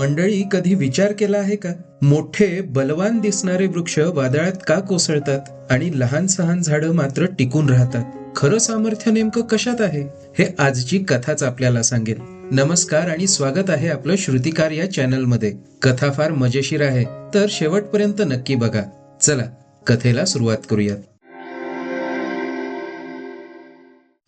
मंडळी कधी विचार केला आहे का? मोठे बलवान दिसणारे वृक्ष वादळात का कोसळतात? आणि लहान सहान झाडं मात्र टिकून राहतात. खरं सामर्थ्य नेमकं कशात आहे? हे आजची कथाच आपल्याला सांगेल. नमस्कार आणि स्वागत आहे आपलं श्रुतिकार या चॅनलमध्ये कथा फार मजेशीर आहे तर शेवटपर्यंत नक्की बघा. चला कथेला सुरुवात करूयात.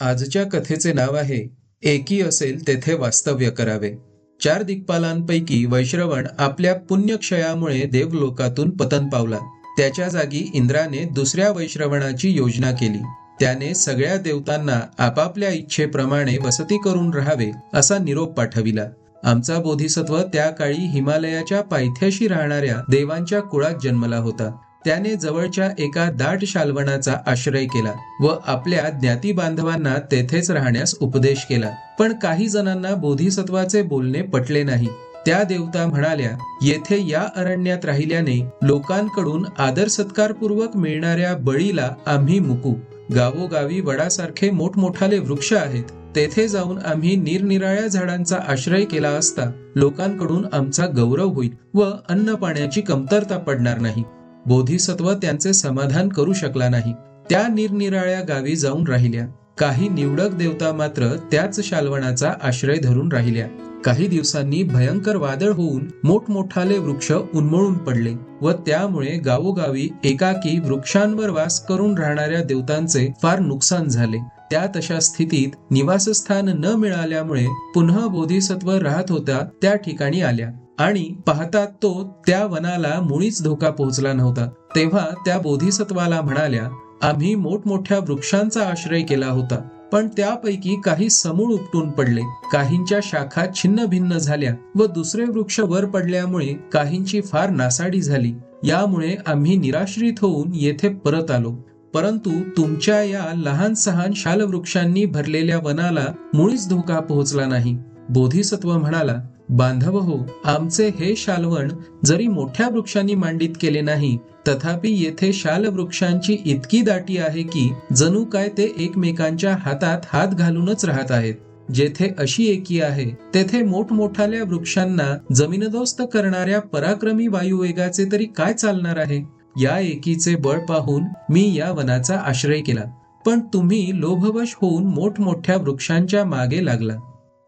आजच्या कथेचे नाव आहे एकी असेल तेथे वास्तव्य करावे. चार दिग्पालांपैकी वैश्रवण आपल्या पुण्यक्षयामुळे देवलोकातून पतन पावला. त्याच्या जागी इंद्राने दुसऱ्या वैश्रवणाची योजना केली. त्याने सगळ्या देवतांना आपापल्या इच्छेप्रमाणे वसती करून राहावे असा निरोप पाठविला. आमचा बोधिसत्व त्या काळी हिमालयाच्या पायथ्याशी राहणाऱ्या देवांच्या कुळात जन्मला होता. त्याने जवळच्या एका दाट शालवनाचा आश्रय केला व आपल्या ज्ञाती बांधवांना तेथेच राहण्यास उपदेश केला. पण काही जणांना बोधिसत्वाचे बोलणे पटले नाही. त्या देवता म्हणाल्या येथे या अरण्यात राहिल्याने लोकांकडून आदर सत्कारपूर्वक मिळणाऱ्या बळीला आम्ही मुकू. गावोगावी वडासारखे मोठमोठाले वृक्ष आहेत. तेथे जाऊन आम्ही निरनिराळ्या झाडांचा आश्रय केला असता लोकांकडून आमचा गौरव होईल व अन्न पाण्याची कमतरता पडणार नाही. बोधिसत्व त्यांचे समाधान करू शकला नाही. त्या निरनिराळ्या गावी जाऊन राहिल्या. काही निवडक देवता मात्र त्याच शालवनाचा आश्रय धरून राहिल्या. काही दिवसांनी भयंकर वादळ होऊन मोठमोठाले वृक्ष उन्मळून पडले व त्यामुळे गावोगावी एकाकी वृक्षांवर वास करून राहणाऱ्या देवतांचे फार नुकसान झाले. त्या तशा स्थितीत निवासस्थान न मिळाल्यामुळे पुन्हा बोधिसत्व राहत होता त्या ठिकाणी आल्या. आणि पाहता तो त्या वनाला मुळीच धोका पोहोचला नव्हता. तेव्हा त्या बोधिसत्वाला म्हणाल्या आम्ही मोठमोठ्या वृक्षांचा आश्रय केला होता पण त्यापैकी काही समूळ उपटून पडले. काहींच्या शाखा छिन्न भिन्न झाल्या व दुसरे वृक्ष वर पडल्यामुळे काहींची फार नासाडी झाली. यामुळे आम्ही निराश्रित होऊन येथे परत आलो. परंतु तुमच्या या लहान सहान शालवृक्षांनी भरलेल्या वनाला मुळीच धोका पोहोचला नाही. बोधिसत्व म्हणाला बांधव हो आमचे हे शालवण जरी मोठ्या वृक्षांनी मांडित केले नाही तथापि येथे शालवृक्षांची इतकी दाटी आहे की जणू काय ते एकमेकांच्या हातात हात घालूनच राहत आहेत. जेथे अशी एकी आहे तेथे मोठमोठाल्या वृक्षांना जमीनदोस्त करणाऱ्या पराक्रमी वायुवेगाचे तरी काय चालणार आहे? या एकीचे बळ पाहून मी या वनाचा आश्रय केला. पण तुम्ही लोभवश होऊन मोठमोठ्या वृक्षांच्या मागे लागला.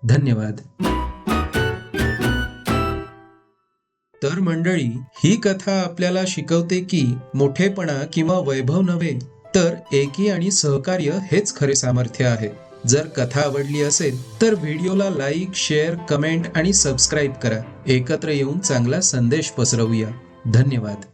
धन्यवाद. तर मंडळी ही कथा आपल्याला शिकवते की मोठेपणा किंवा वैभव नव्हे तर एकी आणि सहकार्य हेच खरे सामर्थ्य आहे. जर कथा आवडली असेल तर व्हिडिओला लाईक शेअर कमेंट आणि सबस्क्राईब करा. एकत्र येऊन चांगला संदेश पसरवूया. धन्यवाद.